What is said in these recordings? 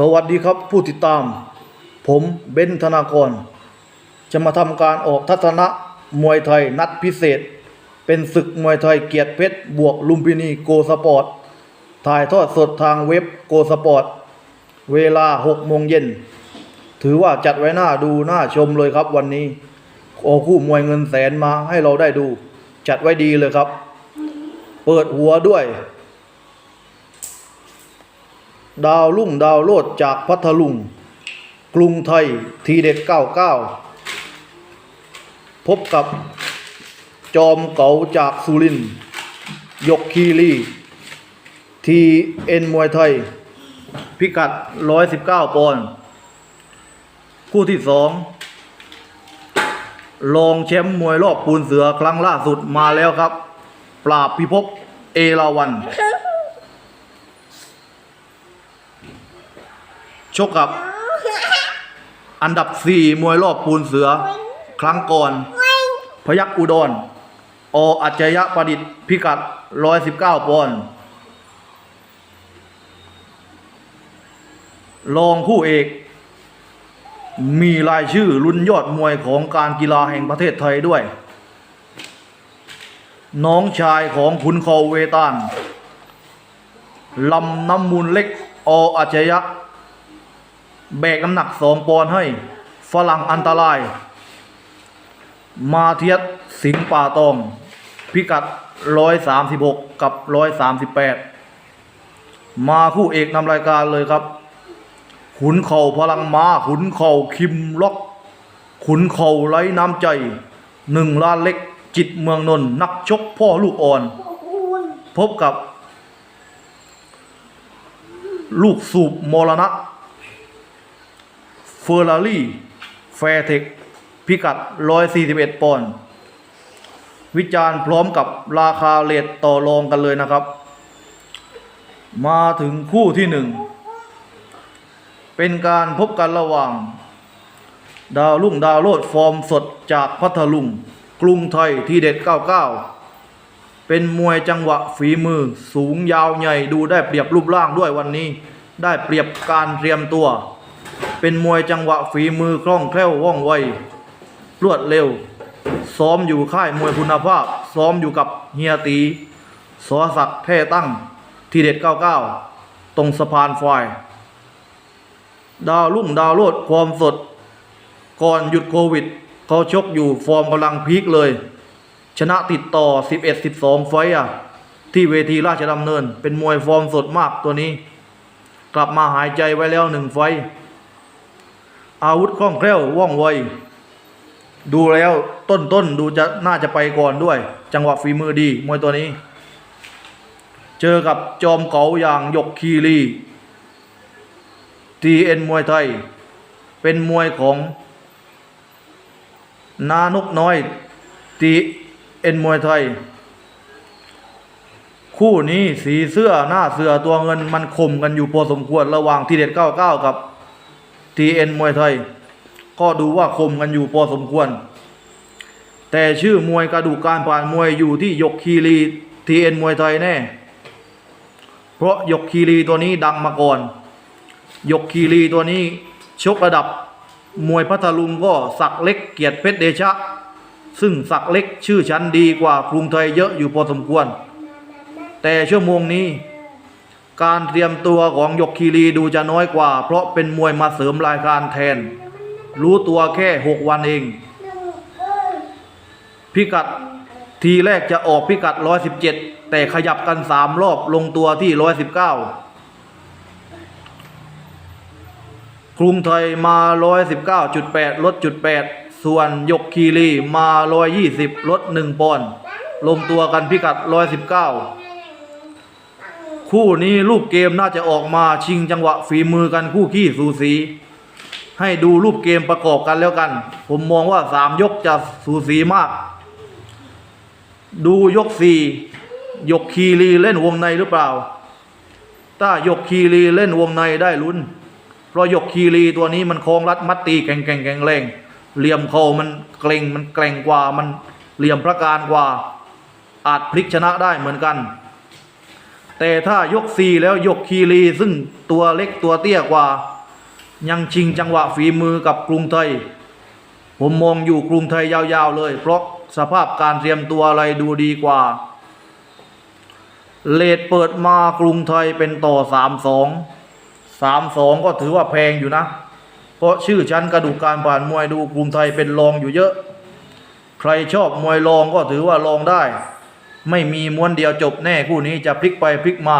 สวัสดีครับผู้ติดตาม ผมเบนธนากร จะมาทำการออกทัศนะมวยไทยนัดพิเศษ เป็นศึกมวยไทยเกียรติเพชร บวกลุมพินีโกสปอร์ต ถ่ายทอดสดทางเว็บโกสปอร์ต เวลา6โมงเย็น ถือว่าจัดไว้หน้าดูหน้าชมเลยครับวันนี้โอาคู่มวยเงินแสนมาให้เราได้ดู จัดไว้ดีเลยครับ เปิดหัวด้วย ดาวลุ่งดาวโลดจากพัทลุง กรุงไทยทีเด็ด99พบกับจอมเก๋าจากสุรินยกคีรีทีเอ็นมวยไทย พิกัด 119 ปอนด์คู่ที่สองรองแชมป์มวยรอบปูนเสือครั้งล่าสุดมาแล้วครับ ปราบพิภพเอราวัน ชกกับอันดับสี่มวยรอบปูนเสือ ครั้งก่อน พยักอุดรออัจฉริยะประดิษฐ์พิกัด 119ปอนด์รองผู้เอก มีรายชื่อรุ่นยอดมวยของการกีฬาแห่งประเทศไทยด้วย น้องชายของขุนเขาเวตาลลำน้ำมูลเล็ก ออัจฉริยะ แบกน้ำหนักสองปอนให้ ฝรั่งอันตราย มาเทียดสิงป่าตอง พิกัด136กับ138มาคู่เอกนำรายการเลยครับ ขุนเข่าพลังม้าขุนเข่าคิมล็อก ขุนเข่าไร้น้ำใจหนึ่งล้านเล็กจิตเมืองนนท์นักชกพ่อลูกอ่อน พบกับ ลูกสูบมรณะ ฟอร์รารี่แฟร์เทคพิกัด 141 ปอนด์วิจารณ์พร้อมกับราคาเลทต่อรองกันเลยนะครับ มาถึงคู่ที่หนึ่ง เป็นการพบกันระหว่าง ดาวรุ่งดาวโลดฟอร์มสดจากพัทลุง กรุงไทยทีเด็ด 99 เป็นมวยจังหวะฝีมือสูงยาวใหญ่ดูได้เปรียบรูปร่างด้วยวันนี้ ได้เปรียบการเตรียมตัว เป็นมวยจังหวะฝีมือคล่องแคล่วว่องไวรวดเร็ว ซ้อมอยู่ค่ายมวยคุณภาพ ซ้อมอยู่กับเฮียตีสอศักแพร่ตั้ง ทีเด็ด 99 ตรงสะพานไฟดาวรุ่งดาวโลดความสด ก่อนหยุดโควิด เขาชกอยู่ฟอร์มกำลังพีคเลย ชนะติดต่อ 11-12 ไฟอะ ที่เวทีราชดำเนิน เป็นมวยฟอร์มสดมากตัวนี้ กลับมาหายใจไว้แล้วหนึ่งไฟ อาวุธคล่องแคล่วว่องไว ดูแล้วต้นต้นดูจะน่าจะไปก่อนด้วย จังหวะฝีมือดีมวยตัวนี้ เจอกับจอมเก๋าอย่างยกคีรีทีเอ็นมวยไทย เป็นมวยของ นานกน้อยทีเอ็นมวยไทย คู่นี้สีเสื้อหน้าเสือตัวเงินมันคมกันอยู่พอสมควรระหว่างทีเด็ด99กับ ทีเอ็นมวยไทย ก็ดูว่าคมกันอยู่พอสมควร แต่ชื่อมวยกระดูกการผ่านมวยอยู่ที่ยกคีรีทีเอ็นมวยไทยแน่ เพราะยกคีรีตัวนี้ดังมาก่อน ยกคีรีตัวนี้ชกระดับมวยพัทลุงก็สักเล็กเกียรติเพชรเดชะ ซึ่งสักเล็กชื่อชั้นดีกว่ากรุงไทยเยอะอยู่พอสมควร แต่ชั่วโมงนี้ การเตรียมตัวของยกคีรีดูจะน้อยกว่า เพราะเป็นมวยมาเสริมรายการแทน รู้ตัวแค่หกวันเอง พิกัดทีแรกจะออกพิกัด 117 แต่ขยับกัน 3 รอบลงตัวที่ 119 กรุงไทยมา 119.8 ลดจุด 8 ส่วนยกคีรีมา 120 ลด 1 ปอนด์ลงตัวกันพิกัด 119 คู่นี้รูปเกมน่าจะออกมาชิงจังหวะฝีมือกันคู่ขี้สูสี ให้ดูรูปเกมประกอบกันแล้วกัน ผมมองว่าสามยกจะสูสีมาก ดูยกสี่ยกคีรีเล่นวงในหรือเปล่า ถ้ายกคีรีเล่นวงในได้ลุ้น เพราะยกคีรีตัวนี้มันโค้งรัดมัดตีแข่งแข่งแข่งแรงเหลี่ยมเขามันเกรงมันแกร่งกว่ามันเหลี่ยมประการกว่า อาจพลิกชนะได้เหมือนกัน แต่ถ้ายกซีแล้วยกคีรีซึ่งตัวเล็กตัวเตี้ยกว่า ยังชิงจังหวะฝีมือกับกรุงไทย ผมมองอยู่กรุงไทยยาวๆเลย เพราะสภาพการเตรียมตัวอะไรดูดีกว่า เลดเปิดมากรุงไทยเป็นต่อสามสองสามสองก็ถือว่าแพงอยู่นะ เพราะชื่อชั้นกระดูกการผ่านมวยดูกรุงไทยเป็นรองอยู่เยอะ ใครชอบมวยรองก็ถือว่าลองได้ ไม่มีม้วนเดียวจบแน่คู่นี้จะพลิกไปพลิกมา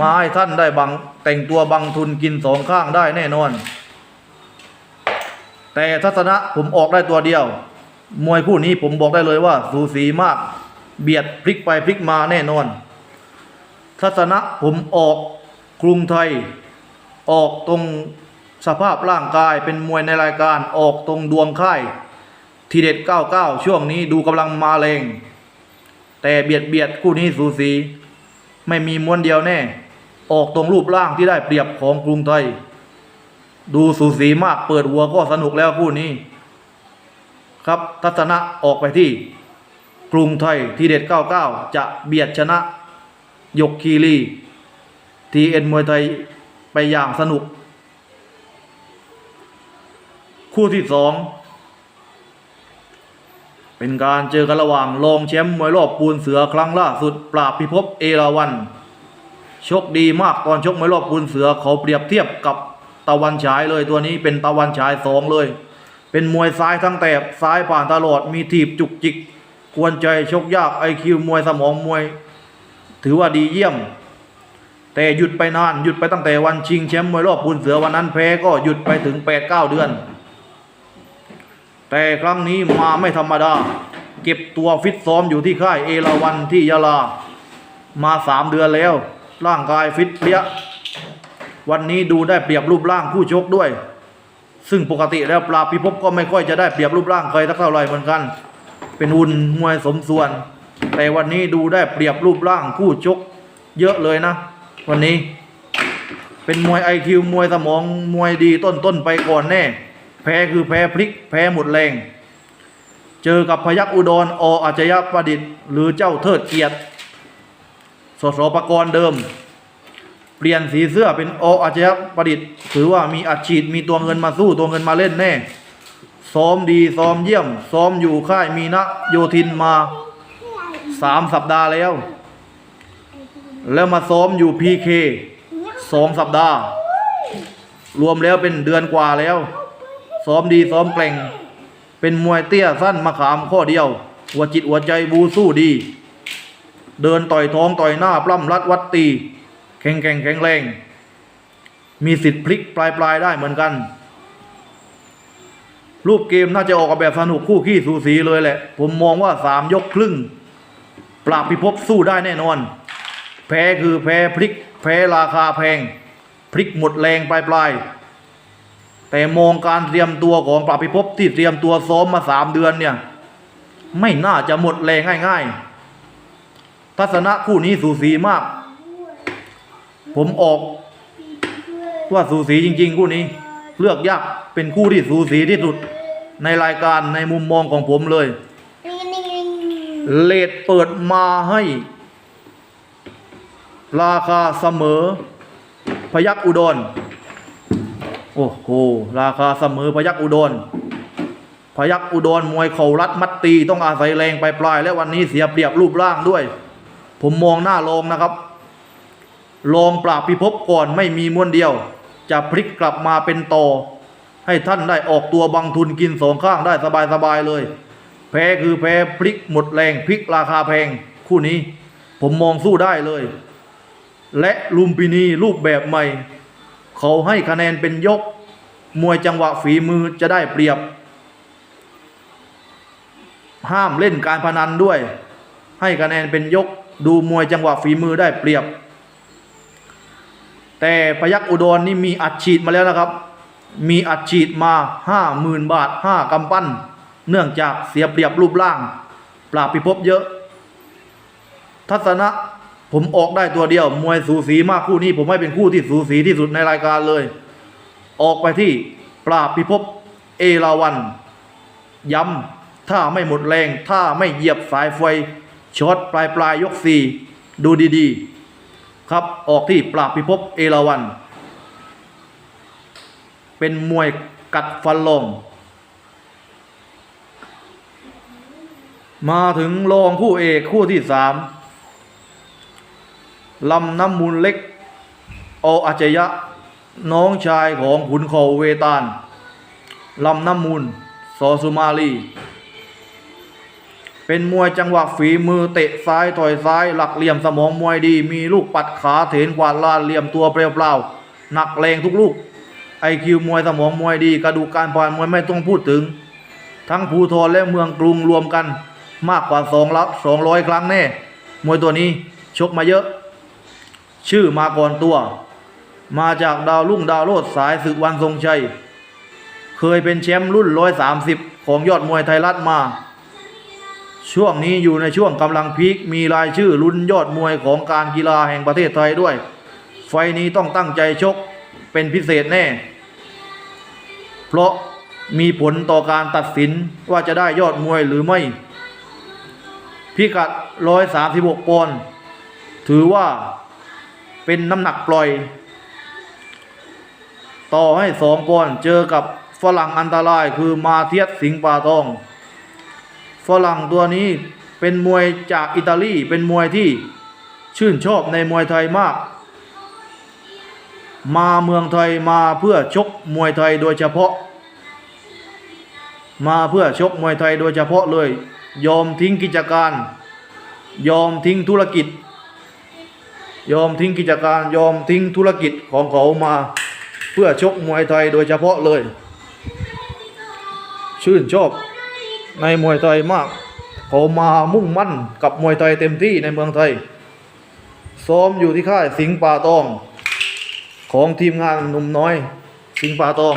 มาให้ท่านได้บังแต่งตัวบังทุนกินสองข้างได้แน่นอน แต่ทัศนะผมออกได้ตัวเดียว มวยคู่นี้ผมบอกได้เลยว่า สูสีมาก เบียดพลิกไปพลิกมาแน่นอน ทัศนะผมออกกรุงไทย ออกตรงสภาพร่างกายเป็นมวยในรายการออกตรงดวงค่ายทีเด็ด 99 ช่วงนี้ดูกำลังมาแรง แต่เบียดเบียดคู่นี้สูสี ไม่มีม้วนเดียวแน่ ออกตรงรูปร่างที่ได้เปรียบของกรุงไทย ดูสูสีมากเปิดหัวก็สนุกแล้วคู่นี้ ครับทัศนะออกไปที่ กรุงไทยทีเด็ด 99 จะเบียดชนะ ยกคีรีทีเอ็นมวยไทยไปอย่างสนุก คู่ที่สอง เป็นการเจอกันระหว่างรองแชมป์มวยรอบปูนเสือครั้งล่าสุด ปราบพิภพเอราวันชกดีมากตอนชกมวยรอบปูนเสือเขาเปรียบเทียบกับตะวันฉายเลยตัวนี้เป็นตะวันฉายสองเลย เป็นมวยซ้ายทั้งแถบซ้ายผ่านตลอดมีถีบจุกจิก กวนใจชกยากไอคิวมวยสมองมวย ถือว่าดีเยี่ยม แต่หยุดไปนานหยุดไปตั้งแต่วันชิงแชมป์มวยรอบปูนเสือวันนั้นแพ้ก็หยุดไปถึง8-9เดือน แต่ครั้งนี้มาไม่ธรรมดา เก็บตัวฟิตซ้อมอยู่ที่ค่ายเอราวันที่ยะลา มาสามเดือนแล้ว ร่างกายฟิตเปี้ยวันนี้ดูได้เปรียบรูปร่างคู่ชกด้วย ซึ่งปกติแล้วปลาพิภพก็ไม่ค่อยจะได้เปรียบรูปร่างใครสักเท่าไหร่เหมือนกัน เป็นหุ่นมวยสมส่วน แต่วันนี้ดูได้เปรียบรูปร่างคู่ชก เยอะเลยนะ วันนี้ เป็นมวยไอคิวมวยสมองมวยดีต้นต้นไปก่อนแน่ แพ้คือแพ้พลิกแพ้หมดแรง เจอกับพยักอุดรออาจยประดิษฐ์ หรือเจ้าเทิดเกียรติสสปกรณ์เดิม เปลี่ยนสีเสื้อเป็นออาชญประดิษฐ์ ถือว่ามีอัดฉีดมีตัวเงินมาสู้ตัวเงินมาเล่นแน่ ซ้อมดีซ้อมเยี่ยม ซ้อมอยู่ค่ายมีนะโยธินมาสามสัปดาห์แล้ว แล้วมาซ้อมอยู่พีเคสองสัปดาห์ รวมแล้วเป็นเดือนกว่าแล้ว ซ้อมดีซ้อมแกร่ง เป็นมวยเตี้ยสั้นมาขามข้อเดียว หัวจิตหัวใจบูสู้ดี เดินต่อยท้องต่อยหน้าปล้ำรัดวัดตี แข็งแข็งแข็งแรง มีสิทธิ์พลิกปลายปลายได้เหมือนกัน รูปเกมน่าจะออกแบบสนุกคู่ขี้สูสีเลยแหละ ผมมองว่าสามยกครึ่ง ปราบพิภพสู้ได้แน่นอน แพ้คือแพ้พลิก แพ้ราคาแพง พลิกหมดแรงปลายปลาย แต่มองการเตรียมตัวของปราบพิภพที่เตรียมตัวซ้อมมาสามเดือนเนี่ย ไม่น่าจะหมดแรงง่าย ๆ ทัศนะคู่นี้สูสีมาก ผมออก ว่าสูสีจริง ๆ คู่นี้ เลือกยากเป็นคู่ที่สูสีที่สุด ในรายการในมุมมองของผมเลย เลดเปิดมาให้ ราคาเสมอ พยักอุดร โอ้โห ราคาเสมอพยักอุดรพยักอุดรมวยเข่ารัดมัดตีต้องอาศัยแรงไปปลาย และวันนี้เสียเปรียบรูปร่างด้วย ผมมองหน้าลองนะครับ ลองปราบพิภพก่อนไม่มีม้วนเดียว จะพลิกกลับมาเป็นต่อ ให้ท่านได้ออกตัวบังทุนกินสองข้างได้สบายๆเลย แพ้คือแพ้พลิกหมดแรงพลิกราคาแพง คู่นี้ ผมมองสู้ได้เลย และลุมพินีรูปแบบใหม่ เขาให้คะแนนเป็นยก มวยจังหวะฝีมือจะได้เปรียบ ห้ามเล่นการพนันด้วย ให้คะแนนเป็นยก ดูมวยจังหวะฝีมือได้เปรียบ แต่พยักอุดรนี่มีอัดฉีดมาแล้วนะครับ มีอัดฉีดมาห้าหมื่นบาทห้ากำปั้น เนื่องจากเสียเปรียบรูปร่าง ปราบพิภพเยอะ ทัศนะ ผมออกได้ตัวเดียว มวยสูสีมากคู่นี้ ผมให้เป็นคู่ที่สูสีที่สุดในรายการเลย ออกไปที่ปราบพิภพเอราวัน ย้ำถ้าไม่หมดแรง ถ้าไม่เหยียบสายไฟช็อตปลายปลายยกสี่ดูดีๆ ครับออกที่ปราบพิภพเอราวัน เป็นมวยกัดฟันลงมาถึงรองคู่เอกคู่ที่สาม ลำน้ำมูลเล็กโออาจยะ น้องชายของขุนเขเวตาลลำน้ำมูลสอสุมาลี เป็นมวยจังหวะฝีมือเตะซ้ายต่อยซ้ายหลักเหลี่ยมสมองมวยดี มีลูกปัดขาเถนกวาดลานเหลี่ยมตัวเปรียวเปล่าหนักแรงทุกลูกไอคิวมวยสมองมวยดีกระดูกการผ่านมวยไม่ต้องพูดถึง ทั้งภูทรและเมืองกรุงรวมกัน มากกว่าสองลับสองร้อยครั้งแน่ มวยตัวนี้ชกมาเยอะ ชื่อมาก่อนตัว มาจากดาวรุ่งดาวโลดสายศึกวันทรงชัย เคยเป็นแชมป์รุ่นร้อยสามสิบของยอดมวยไทยรัฐมา ช่วงนี้อยู่ในช่วงกำลังพีคมีรายชื่อลุ้นยอดมวยของการกีฬาแห่งประเทศไทยด้วย ไฟนี้ต้องตั้งใจชกเป็นพิเศษแน่ เพราะมีผลต่อการตัดสินว่าจะได้ยอดมวยหรือไม่ พิกัด 136 ปอนด์ถือว่า เป็นน้ำหนักปล่อย ต่อให้สองปอนเจอกับฝรั่งอันตรายคือมาเทียสสิงปาทอง ฝรั่งตัวนี้เป็นมวยจากอิตาลีเป็นมวยที่ชื่นชอบในมวยไทยมาก มาเมืองไทยมาเพื่อชกมวยไทยโดยเฉพาะ มาเพื่อชกมวยไทยโดยเฉพาะเลย ยอมทิ้งกิจการ ยอมทิ้งธุรกิจ ยอมทิ้งกิจการยอมทิ้งธุรกิจของเขามา เพื่อชกมวยไทยโดยเฉพาะเลย ชื่นชอบในมวยไทยมาก เขามามุ่งมั่นกับมวยไทยเต็มที่ในเมืองไทย ซ้อมอยู่ที่ค่ายสิงห์ป่าตอง ของทีมงานหนุ่มน้อย สิงห์ป่าตอง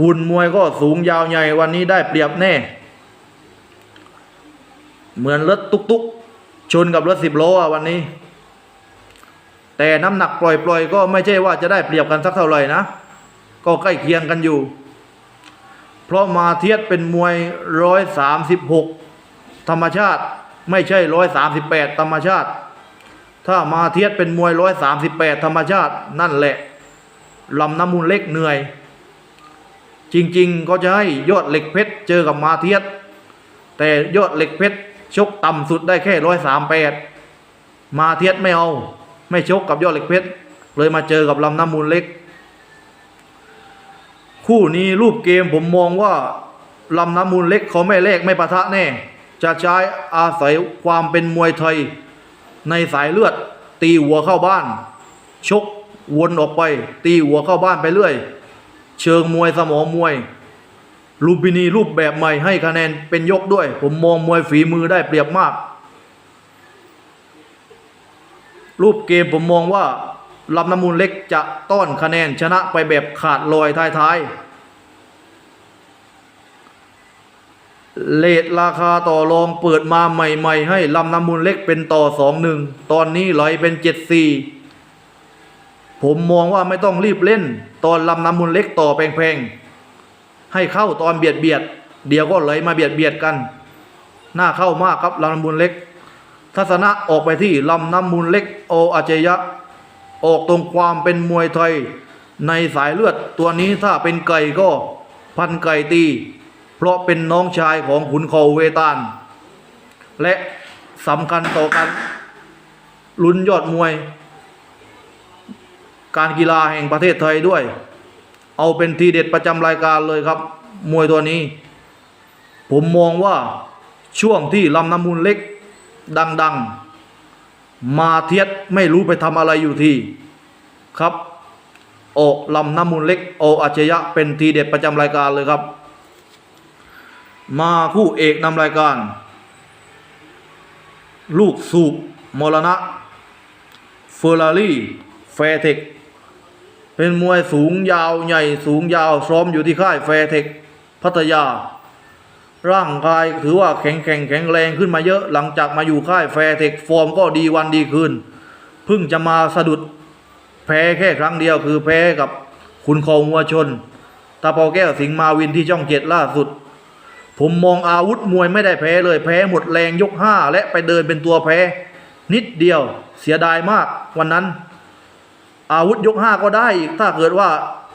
หุ่นมวยก็สูงยาวใหญ่วันนี้ได้เปรียบแน่ เหมือนรถตุกตุกๆ ชนกับรถสิบล้ออะวันนี้ แต่น้ำหนักปล่อยๆ ก็ไม่ใช่ว่าจะได้เปรียบกันสักเท่าไหร่นะ ก็ใกล้เคียงกันอยู่ เพราะมาเทียดเป็นมวยร้อยสามสิบหกธรรมชาติไม่ใช่ร้อยสามสิบแปดธรรมชาติ ถ้ามาเทียดเป็นมวยร้อยสามสิบแปดธรรมชาตินั่นแหละลำน้ำมูลเล็กเหนื่อย จริงๆ ก็จะให้ยอดเหล็กเพชรเจอกับมาเทียด แต่ยอดเหล็กเพชร ชกต่ำสุดได้แค่ร้อยสามแปดมาเทียดไม่เอา ไม่ชกกับยอดเหล็กเพชรเลยมาเจอกับลำน้ำมูลเล็ก คู่นี้รูปเกมผมมองว่าลำน้ำมูลเล็กเขาไม่แลกไม่ปะทะแน่ จะใช้อาศัยความเป็นมวยไทย ในสายเลือด ตีหัวเข้าบ้าน ชกวนออกไป ตีหัวเข้าบ้านไปเรื่อย เชิงมวยสมองมวย ลูมพินีรูปแบบใหม่ให้คะแนนเป็นยกด้วย ผมมองมวยฝีมือได้เปรียบมาก รูปเกมผมมองว่าลำน้ำมูลเล็กจะต้อนคะแนนชนะไปแบบขาดลอยท้ายๆ เลทราคาต่อรองเปิดมาใหม่ๆ ให้ลำน้ำมูลเล็กเป็นต่อสองหนึ่งตอนนี้ไหลเป็นเจ็ดสี่ผมมองว่าไม่ต้องรีบเล่น ตอนลำน้ำมูลเล็กต่อแพงๆ ให้เข้าตอนเบียดเบียด เดี๋ยวก็ไหลมาเบียดเบียดกัน หน่าเข้ามากครับลำน้ำมูลเล็ก ทัศนะออกไปที่ลำน้ำมูลเล็กโออาเจยะ ออกตรงความเป็นมวยไทย ในสายเลือดตัวนี้ถ้าเป็นไก่ก็พันไก่ตี เพราะเป็นน้องชายของขุนเขาเวตาล และสำคัญต่อกันลุ้นยอดมวย การกีฬาแห่งประเทศไทยด้วย เอาเป็นทีเด็ดประจำรายการเลยครับ มวยตัวนี้ ผมมองว่าช่วงที่ลำน้ำมูลเล็ก ดัง ๆ มาเทียดไม่รู้ไปทำอะไรอยู่ที่ครับโอลำน้ำมูลเล็กโออาชยะเป็นทีเด็ดประจำรายการเลยครับ มาคู่เอกนำรายการ ลูกสูบมรณะเฟอร์รารี่แฟร์เทค เป็นมวยสูงยาวใหญ่สูงยาวซ้อมอยู่ที่ค่ายแฟเทคพัทยา ร่างกายถือว่าแข็งแข็งแข็งแรงขึ้นมาเยอะหลังจากมาอยู่ค่ายแฟเทคฟอร์มก็ดีวันดีคืนเพิ่งจะมาสะดุดแพ้แค่ครั้งเดียวคือแพ้กับคุณคองวัวชนตาเปาแก้วสิงห์มาวินที่ช่องเจ็ดล่าสุด ผมมองอาวุธมวยไม่ได้แพ้เลยแพ้หมดแรงยกห้าและไปเดินเป็นตัวแพ้ นิดเดียวเสียดายมากวันนั้น อาวุธยกห้าก็ได้อีก ถ้าเกิดว่า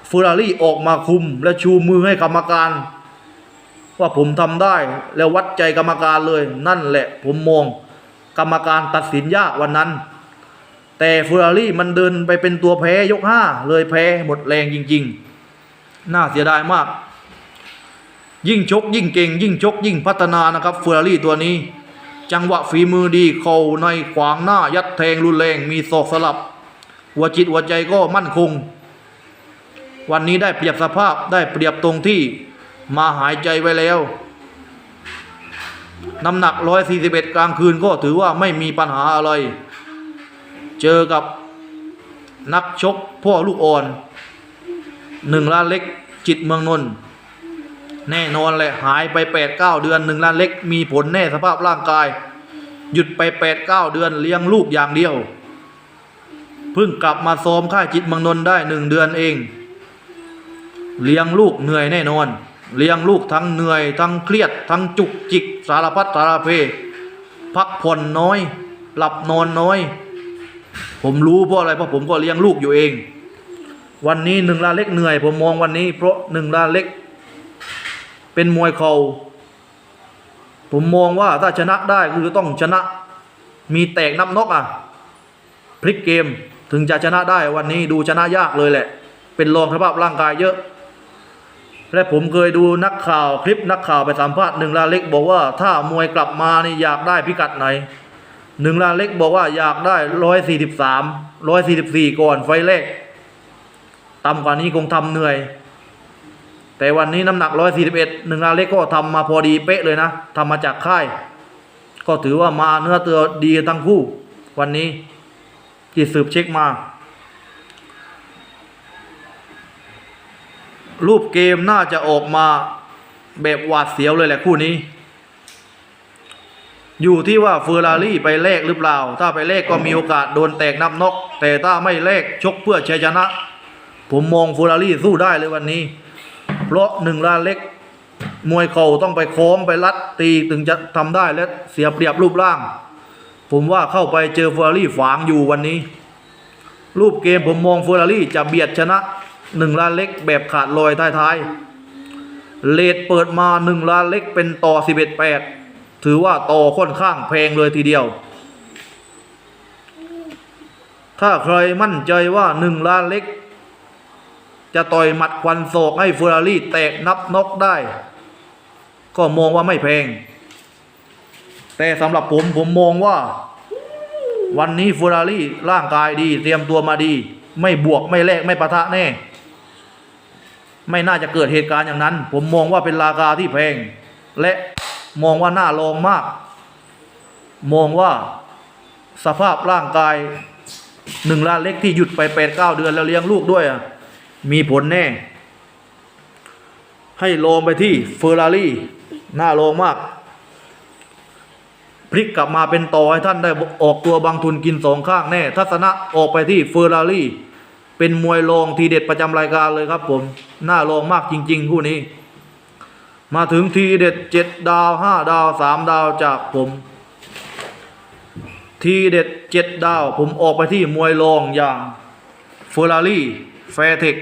เฟอร์รารี่ออกมาคุม และชูมือให้กรรมการ ว่าผมทำได้แล้ววัดใจกรรมการเลย นั่นแหละ ผมมองกรรมการตัดสินยากวันนั้น แต่เฟอร์รารี่มันเดินไปเป็นตัวแพ้ยกห้าเลยแพ้หมดแรงจริง ๆ น่าเสียดายมาก ยิ่งชก ยิ่งเก่ง ยิ่งชก ยิ่งพัฒนานะครับเฟอร์รารี่ตัวนี้ จังหวะฝีมือดีเข่าในขวางหน้ายัดแทงรุนแรงมีศอกสลับ หัวจิตหัวใจก็มั่นคง วันนี้ได้เปรียบสภาพได้เปรียบตรงที่มาหายใจไว้แล้วน้ำหนัก 141 กลางคืนก็ถือว่าไม่มีปัญหาอะไร เจอกับนักชกพ่อลูกอ่อนหนึ่งล้านเล็กจิตเมืองนนท์แน่นอนแหละหายไป 8 9 เดือนหนึ่งล้านเล็กมีผลแน่สภาพร่างกาย หยุดไป 8 9 เดือนเลี้ยงลูกอย่างเดียว เพิ่งกลับมาซ้อมค่ายจิตเมืองนนท์ได้หนึ่งเดือนเอง เลี้ยงลูกเหนื่อยแน่นอน เลี้ยงลูกทั้งเหนื่อย ทั้งเครียด ทั้งจุกจิกสารพัดสารเพ พักผ่อนน้อย หลับนอนน้อย ผมรู้เพราะอะไรเพราะผมก็เลี้ยงลูกอยู่เอง วันนี้หนึ่งลาเล็กเหนื่อย ผมมองวันนี้ เพราะหนึ่งลาเล็ก เป็นมวยเขาผมมองว่าถ้าชนะได้คือต้องชนะ มีแตกนับนกอะพลิกเกม ถึงจะชนะได้วันนี้ดูชนะยากเลยแหละ เป็นรองสภาพร่างกายเยอะ และผมเคยดูนักข่าวคลิปนักข่าวไปสัมภาษณ์หนึ่งลาเล็กบอกว่าถ้ามวยกลับมานี่อยากได้พิกัดไหนหนึ่งลาเล็กบอกว่าอยากได้ร้อยสี่สิบสามร้อยสี่สิบสี่ก่อนไฟแรกต่ำกว่านี้คงทำเหนื่อย แต่วันนี้น้ำหนักร้อยสี่สิบเอ็ดหนึ่งลาเล็กก็ทำมาพอดีเป๊ะเลยนะทำมาจากค่าย ก็ถือว่ามาเนื้อเตัวดีทั้งคู่วันนี้ ที่สืบเช็คมา รูปเกมน่าจะออกมาแบบหวาดเสียวเลยแหละคู่นี้ อยู่ที่ว่าเฟอร์รารี่ไปแลกหรือเปล่า ถ้าไปแลกก็มีโอกาสโดนแตกนับนก แต่ถ้าไม่แลกชกเพื่อชัยชนะ ผมมองเฟอร์รารี่สู้ได้เลยวันนี้ เพราะหนึ่งลาเล็ก มวยเข่าต้องไปโค้งไปลัดตีถึงจะทำได้และเสียเปรียบรูปร่าง ผมว่าเข้าไปเจอเฟอร์รารี่ฝางอยู่วันนี้ รูปเกมผมมองเฟอร์รารี่จะเบียดชนะหนึ่งล้านเล็กแบบขาดลอยท้ายๆเลดเปิดมาหนึ่งล้านเล็กเป็นต่อสิบเอ็ดแปดถือว่าต่อค่อนข้างแพงเลยทีเดียว ถ้าใครมั่นใจว่าหนึ่งล้านเล็ก จะต่อยหมัดควันโศกให้เฟอร์รารี่แตกนับนกได้ ก็มองว่าไม่แพง แต่สำหรับผมผมมองว่า วันนี้เฟอร์รารี่ร่างกายดี เตรียมตัวมาดี ไม่บวกไม่แลกไม่ปะทะแน่ ไม่น่าจะเกิดเหตุการณ์อย่างนั้น ผมมองว่าเป็นราคาที่แพง และมองว่าน่าลองมาก มองว่าสภาพร่างกายหนึ่งล้านเล็กที่หยุดไปแปดเก้าเดือนแล้วเลี้ยงลูกด้วยมีผลแน่ ให้ลองไปที่เฟอร์รารี่น่าลองมาก ลิกกลับมาเป็นต่อให้ท่านได้ออกตัวบางทุนกินสองข้างแน่ ทัศนะออกไปที่เฟอร์รารี่เป็นมวยรองทีเด็ดประจำรายการเลยครับผมน่าลองมากจริง ๆ คู่นี้ มาถึงทีเด็ดเจ็ดดาวห้าดาวสามดาวจากผม ทีเด็ดเจ็ดดาว ผมออกไปที่มวยรองอย่างเฟอร์รารี่แฟร์เทค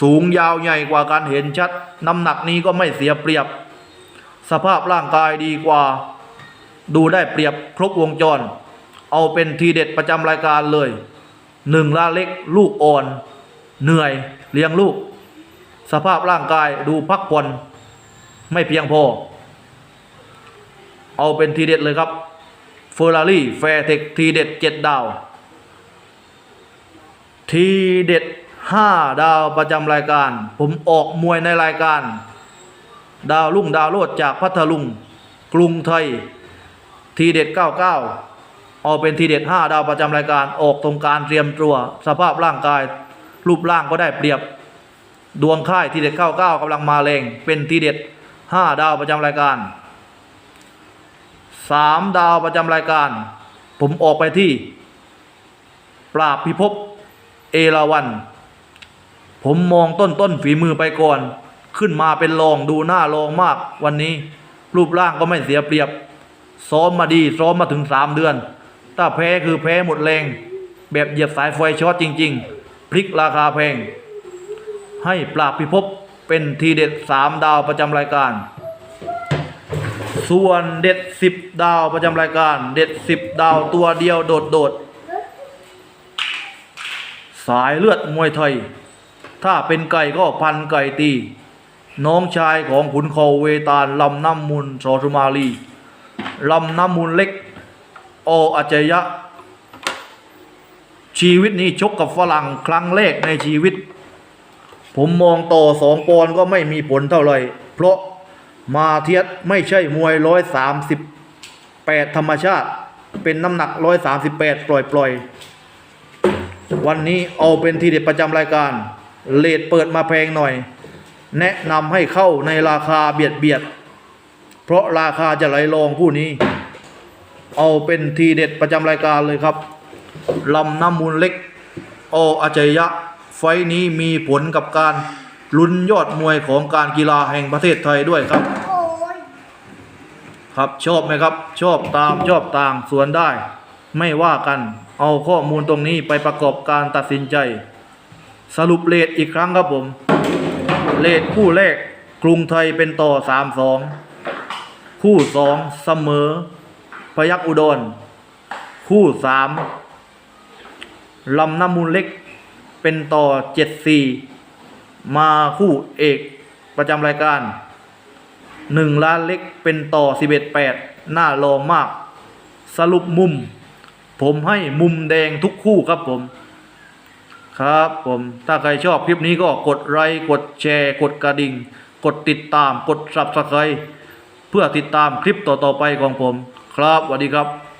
สูงยาวใหญ่กว่ากันเห็นชัด น้ำหนักนี้ก็ไม่เสียเปรียบ สภาพร่างกายดีกว่า ดูได้เปรียบครบวงจร เอาเป็นทีเด็ดประจำรายการเลยหนึ่งลาเล็กลูกอ่อน เหนื่อยเลี้ยงลูก สภาพร่างกายดูพักผ่อนไม่เพียงพอ เอาเป็นทีเด็ดเลยครับเฟอร์รารี่แฟร์เทคทีเด็ดเจ็ดดาว ทีเด็ดห้าดาวประจำรายการ ผมออกมวยในรายการ ดาวลุ่งดาวโลดจากพัทลุง กรุงไทย ทีเด็ด 99 เอาเป็นทีเด็ด 5 ดาวประจำรายการออกตรงการเตรียมตัว สภาพร่างกาย รูปร่างก็ได้เปรียบ ดวงค่ายทีเด็ด 99กำลังมาแรงเป็นทีเด็ด 5 ดาวประจำรายการ 3 ดาวประจำรายการ ผมออกไปที่ ปราบพิภพเอราวัน ผมมองต้นต้นฝีมือไปก่อน ขึ้นมาเป็นรองดูหน้ารองมากวันนี้ รูปร่างก็ไม่เสียเปรียบ ซ้อมมาดีซ้อมมาถึงสามเดือน ถ้าแพ้คือแพ้หมดแรง แบบเหยียบสายไฟช็อตจริง ๆ พลิกราคาแพง ให้ปราบพิภพเป็นทีเด็ดสามดาวประจำรายการ ส่วนเด็ดสิบดาวประจำรายการ เด็ดสิบดาวตัวเดียวโดดโดดสายเลือดมวยไทย ถ้าเป็นไก่ก็พันไก่ตี น้องชายของขุนเขาเวตาลลำน้ำมุนสอสุมาลี ลำน้ำมุนเล็ก โออาจยะ ชีวิตนี้ชกกับฝรั่งครั้งแรกในชีวิต ผมมองต่อสองปอนก็ไม่มีผลเท่าไหร่ เพราะมาเทียดไม่ใช่มวยร้อยสามสิบแปดธรรมชาติ เป็นน้ำหนักร้อยสามสิบแปดปล่อยปล่อยๆวันนี้เอาเป็นทีเด็ดประจำรายการ เลทเปิดมาแพงหน่อย แนะนำให้เข้าในราคาเบียดเบียด เพราะราคาจะไหลลงคู่นี้ เอาเป็นทีเด็ดประจำรายการเลยครับลำน้ำมูลเล็ก โออาจยะ ไฟนี้มีผลกับการลุ้นยอดมวยของการกีฬาแห่งประเทศไทยด้วยครับ ครับชอบไหมครับ ชอบตามชอบต่างส่วนได้ ไม่ว่ากันเอาข้อมูลตรงนี้ไปประกอบการตัดสินใจ สรุปเลทอีกครั้งครับผม เลทคู่แรกกรุงไทยเป็นต่อสามสอง คู่สองเสมอ พยักอุดร คู่สามลำน้ำมูลเล็กเป็นต่อเจ็ดสี่มาคู่เอกประจำรายการหนึ่งล้านเล็กเป็นต่อสิบเอ็ดแปดหน้าลองมาก สรุปมุม ผมให้มุมแดงทุกคู่ครับผม ครับผมถ้าใครชอบคลิปนี้ก็กดไลค์กดแชร์ กดกระดิ่ง กดติดตามกด subscribe เพื่อติดตามคลิปต่อๆไปของผม ครับสวัสดีครับ